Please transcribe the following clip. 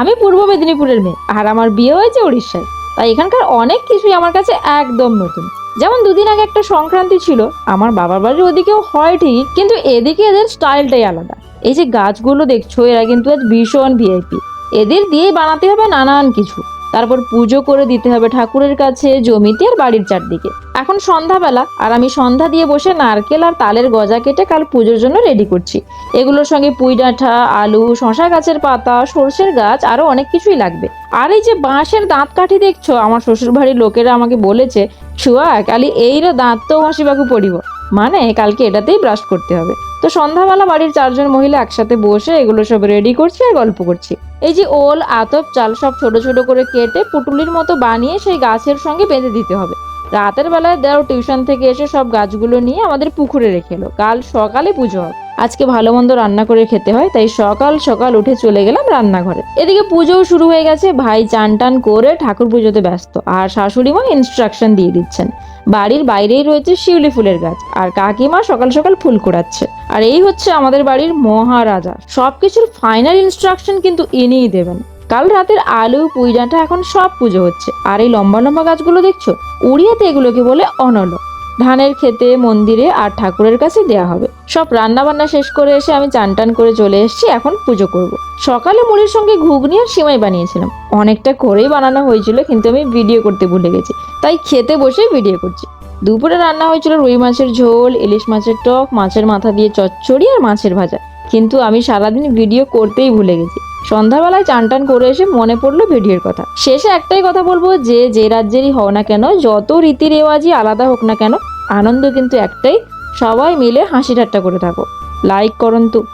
আমি পূর্ব মেদিনীপুরের মেয়ে, আর আমার বিয়ে হয়েছে উড়িষ্যায় তাই এখানকার অনেক কিছুই আমার কাছে একদম নতুন। যেমন দুদিন আগে একটা সংক্রান্তি ছিল, আমার বাবার বাড়ির ওদিকেও হয় ঠিকই, কিন্তু এদিকে এদের স্টাইলটাই আলাদা। এই যে গাছগুলো দেখছ, এরা কিন্তু আজ ভীষণ ভিআইপি এদের দিয়েই বানাতে হবে নানান কিছু। তারপর পুজো করে দিতে হবে ঠাকুরের কাছে জমিতে আর বাড়ির চারদিকে। এখন সন্ধ্যাবেলা আর আমি সন্ধ্যা দিয়ে বসে নারকেল আর তালের গজা কেটে কাল পুজোর জন্য রেডি করছি। এগুলোর সঙ্গে পুঁই ডাঁঠা, আলু শশা গাছের পাতা, সর্ষের গাছ আরও অনেক কিছুই লাগবে। আর এই যে বাঁশের দাঁত কাঠি দেখছ, আমার শ্বশুর বাড়ির লোকেরা আমাকে বলেছে, ছুয়া কালি এইরা দাঁত তো হাসিবাকু পড়িব। মানে কালকে এটাতেই ব্রাশ করতে হবে। তো সন্ধ্যাবেলা বাড়ির চারজন মহিলা একসাথে বসে এগুলো সব রেডি করছি আর গল্প করছি। এই যে ওল, আতপ, চাল সব ছোট ছোট করে কেটে পুটুলির মতো বানিয়ে সেই গাছের সঙ্গে বেঁধে দিতে হবে। রাতের বেলায় দেও টিউশন থেকে এসে সব গাছগুলো নিয়ে আমাদের পুকুরে রেখে এলো। কাল সকালে পুজো হবে। আজকে ভালো মন্দ রান্না করে খেতে হয়, তাই সকাল সকাল উঠে চলে গেলাম রান্নাঘরে। এদিকে পুজোও শুরু হয়ে গেছে। ভাই চান টান করে ঠাকুর পুজোতে ব্যস্ত, আর শাশুড়ি মা ইনস্ট্রাকশন দিয়ে দিচ্ছেন। বাড়ির বাইরেই রয়েছে শিউলি ফুলের গাছ। আর কাকিমা সকাল সকাল ফুল কুড়াচ্ছে। আর এই হচ্ছে আমাদের বাড়ির মহারাজা। সবকিছুর ফাইনাল ইনস্ট্রাকশন কিন্তু ইনিই দেবেন। কাল রাতের আলু, পুঁই ডাঁটা এখন সব পুজো হচ্ছে। আর এই লম্বা লম্বা গাছগুলো দেখছ? উড়িয়াতে এগুলোকে বলে অনল। ধানের খেতে মন্দিরে আর ঠাকুরের কাছে দেয়া হবে। সব রান্না বান্না শেষ করে এসে আমি চান টান করে চলে এসেছি, এখন পুজো করব। সকালে মুড়ির সঙ্গে ঘুগনি আর সিমাই বানিয়েছিলাম। অনেকটা করেই বানানো হয়েছিল, কিন্তু আমি ভিডিও করতে ভুলে গেছি। তাই খেতে বসেই ভিডিও করছি। দুপুরে রান্না হয়েছিল রুই মাছের ঝোল, ইলিশ মাছের টক, মাছের মাথা দিয়ে চচ্চড়ি আর মাছের ভাজা। কিন্তু আমি সারাদিন ভিডিও করতেই ভুলে গেছি। সন্ধ্যাবেলায় চান টান করে এসে মনে পড়ল ভিডিওর কথা। শেষে একটাই কথা বলব যে যে রাজ্যেরই হও না কেন, যত রীতি রেওয়াজই আলাদা হোক না কেন, আনন্দ কিন্তু একটাই। সবাই মিলে হাসি ঠাট্টা করে থাকো। লাইক করন্তু।